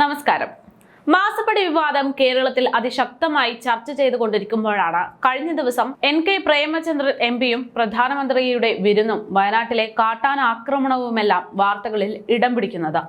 നമസ്കാരം. മാസപ്പടി വിവാദം കേരളത്തിൽ അതിശക്തമായി ചർച്ച ചെയ്തുകൊണ്ടിരിക്കുമ്പോഴാണ് കഴിഞ്ഞ ദിവസം എൻ കെ പ്രേമചന്ദ്രൻ എം പിയും പ്രധാനമന്ത്രിയുടെ വിരുന്നും വയനാട്ടിലെ കാട്ടാന ആക്രമണവുമെല്ലാം വാർത്തകളിൽ ഇടം പിടിക്കുന്നത്.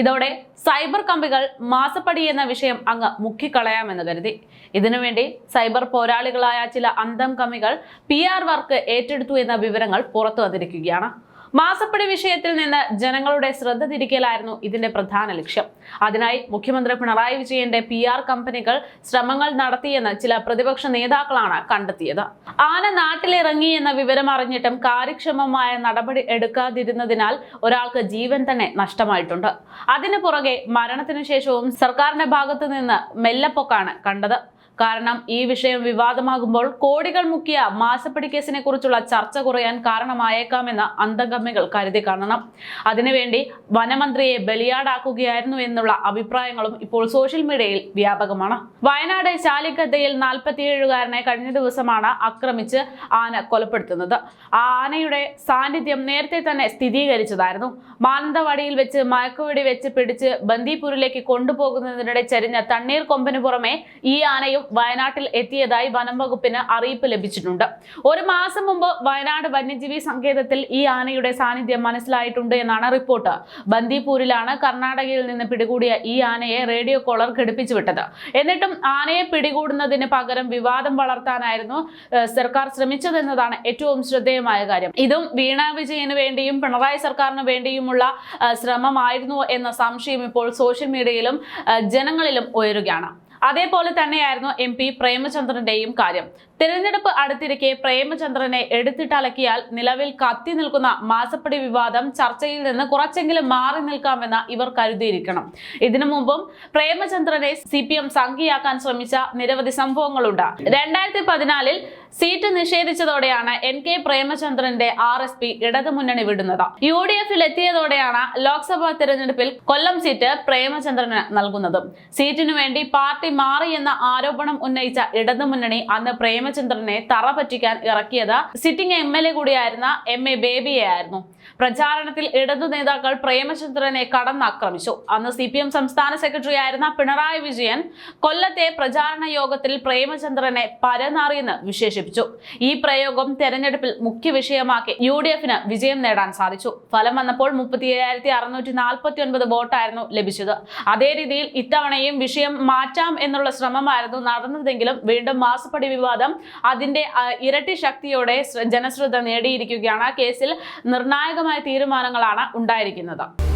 ഇതോടെ സൈബർ കമ്പികൾ മാസപ്പടി എന്ന വിഷയം അങ്ങ് മുക്കിക്കളയാമെന്ന് കരുതി. ഇതിനുവേണ്ടി സൈബർ പോരാളികളായ ചില അന്തം കമ്മികൾ പി വർക്ക് ഏറ്റെടുത്തു എന്ന വിവരങ്ങൾ പുറത്തു വന്നിരിക്കുകയാണ്. മാസപ്പടി വിഷയത്തിൽ നിന്ന് ജനങ്ങളുടെ ശ്രദ്ധ തിരിക്കലായിരുന്നു ഇതിന്റെ പ്രധാന ലക്ഷ്യം. അതിനായി മുഖ്യമന്ത്രി പിണറായി വിജയന്റെ പി ആർ കമ്പനികൾ ശ്രമങ്ങൾ നടത്തിയെന്ന് ചില പ്രതിപക്ഷ നേതാക്കളാണ് കണ്ടെത്തിയത്. ആന നാട്ടിലിറങ്ങി എന്ന വിവരം അറിഞ്ഞിട്ടും കാര്യക്ഷമമായ നടപടി എടുക്കാതിരുന്നതിനാൽ ഒരാൾക്ക് ജീവൻ തന്നെ നഷ്ടമായിട്ടുണ്ട്. അതിനു പുറകെ മരണത്തിനു ശേഷവും സർക്കാരിന്റെ ഭാഗത്തു നിന്ന് മെല്ലപ്പൊക്കാണ് കണ്ടത്. കാരണം ഈ വിഷയം വിവാദമാകുമ്പോൾ കോടികൾ മുക്കിയ മാസപ്പടി കേസിനെ കുറിച്ചുള്ള ചർച്ച കുറയാൻ കാരണമായേക്കാമെന്ന് അന്തംഗമ്മികൾ കരുതി കാണണം. അതിനുവേണ്ടി വനമന്ത്രിയെ ബലിയാടാക്കുകയായിരുന്നു എന്നുള്ള അഭിപ്രായങ്ങളും ഇപ്പോൾ സോഷ്യൽ മീഡിയയിൽ വ്യാപകമാണ്. വയനാട് ചാലിക്കത്തയിൽ നാൽപ്പത്തിയേഴുകാരനെ കഴിഞ്ഞ ദിവസമാണ് ആക്രമിച്ച് ആന കൊലപ്പെടുത്തുന്നത്. ആ ആനയുടെ സാന്നിധ്യം നേരത്തെ തന്നെ സ്ഥിരീകരിച്ചതായിരുന്നു. മാനന്തവാടിയിൽ വെച്ച് മയക്കുവെടി വെച്ച് പിടിച്ച് ബന്ദിപൂരിലേക്ക് കൊണ്ടുപോകുന്നതിനിടെ ചരിഞ്ഞ തണ്ണീർ കൊമ്പിന് പുറമെ ഈ ആനയും വയനാട്ടിൽ എത്തിയതായി വനം വകുപ്പിന് അറിയിപ്പ് ലഭിച്ചിട്ടുണ്ട്. ഒരു മാസം മുമ്പ് വയനാട് വന്യജീവി സങ്കേതത്തിൽ ഈ ആനയുടെ സാന്നിധ്യം മനസ്സിലായിട്ടുണ്ട് എന്നാണ് റിപ്പോർട്ട്. ബന്ദിപ്പൂരിലാണ് കർണാടകയിൽ നിന്ന് പിടികൂടിയ ഈ ആനയെ റേഡിയോ കോളർ ഘടിപ്പിച്ചു വിട്ടത്. എന്നിട്ടും ആനയെ പിടികൂടുന്നതിന് പകരം വിവാദം വളർത്താനായിരുന്നു സർക്കാർ ശ്രമിച്ചതെന്നതാണ് ഏറ്റവും ശ്രദ്ധേയമായ കാര്യം. ഇതും വീണ വിജയന് വേണ്ടിയും പിണറായി സർക്കാരിന് വേണ്ടിയുമുള്ള ശ്രമമായിരുന്നു എന്ന സംശയം ഇപ്പോൾ സോഷ്യൽ മീഡിയയിലും ജനങ്ങളിലും ഉയരുകയാണ്. അതേപോലെ തന്നെയായിരുന്നു എം പി പ്രേമചന്ദ്രന്റെയും കാര്യം. തിരഞ്ഞെടുപ്പ് അടുത്തിരിക്കെ പ്രേമചന്ദ്രനെ എടുത്തിട്ടലക്കിയാൽ നിലവിൽ കത്തി നിൽക്കുന്ന മാസപ്പടി വിവാദം ചർച്ചയിൽ നിന്ന് കുറച്ചെങ്കിലും മാറി നിൽക്കാമെന്ന് ഇവർ കരുതിയിരിക്കണം. ഇതിനു മുമ്പും പ്രേമചന്ദ്രനെ സി പി എം സംഖ്യയാക്കാൻ ശ്രമിച്ച നിരവധി സംഭവങ്ങളുണ്ട്. രണ്ടായിരത്തി പതിനാലിൽ സീറ്റ് നിഷേധിച്ചതോടെയാണ് എൻ കെ പ്രേമചന്ദ്രന്റെ ആർ എസ് പി ഇടതുമുന്നണി വിടുന്നത്. യു ഡി എഫിൽ എത്തിയതോടെയാണ് ലോക്സഭാ തെരഞ്ഞെടുപ്പിൽ കൊല്ലം സീറ്റ് പ്രേമചന്ദ്രന് നൽകുന്നതും. സീറ്റിനു വേണ്ടി പാർട്ടി മാറി എന്ന ആരോപണം ഉന്നയിച്ച ഇടതുമുന്നണി അന്ന് പ്രേമചന്ദ്രനെ തറ പറ്റിക്കാൻ ഇറക്കിയത് സിറ്റിംഗ് എം എൽ എ കൂടിയായിരുന്ന എം എ ബേബിയെ ആയിരുന്നു പ്രചാരണത്തിൽ ഇടതു നേതാക്കൾ പ്രേമചന്ദ്രനെ കടന്നാക്രമിച്ചു. അന്ന് സി പി എം സംസ്ഥാന സെക്രട്ടറി ആയിരുന്ന പിണറായി വിജയൻ കൊല്ലത്തെ പ്രചാരണ യോഗത്തിൽ പ്രേമചന്ദ്രനെ പരനാറിയെന്ന് വിശേഷിപ്പിച്ചു ഈ പ്രയോഗം തെരഞ്ഞെടുപ്പിൽ മുഖ്യ വിഷയമാക്കി യു ഡി എഫിന് വിജയം നേടാൻ സാധിച്ചു. ഫലം വന്നപ്പോൾ മുപ്പത്തി ഏഴായിരത്തി അറുന്നൂറ്റി നാൽപ്പത്തി ഒൻപത് വോട്ടായിരുന്നു ലഭിച്ചത്. അതേ രീതിയിൽ ഇത്തവണയും വിഷയം മാറ്റാം എന്നുള്ള ശ്രമമായിരുന്നു നടന്നതെങ്കിലും വീണ്ടും മാസപ്പടി വിവാദം അതിന്റെ ഇരട്ടി ശക്തിയോടെ ശ്ര- ജനശ്രദ്ധ നേടിയിരിക്കുകയാണ്. കേസിൽ നിർണായകമായ തീരുമാനങ്ങളാണ് ഉണ്ടായിരിക്കുന്നത്.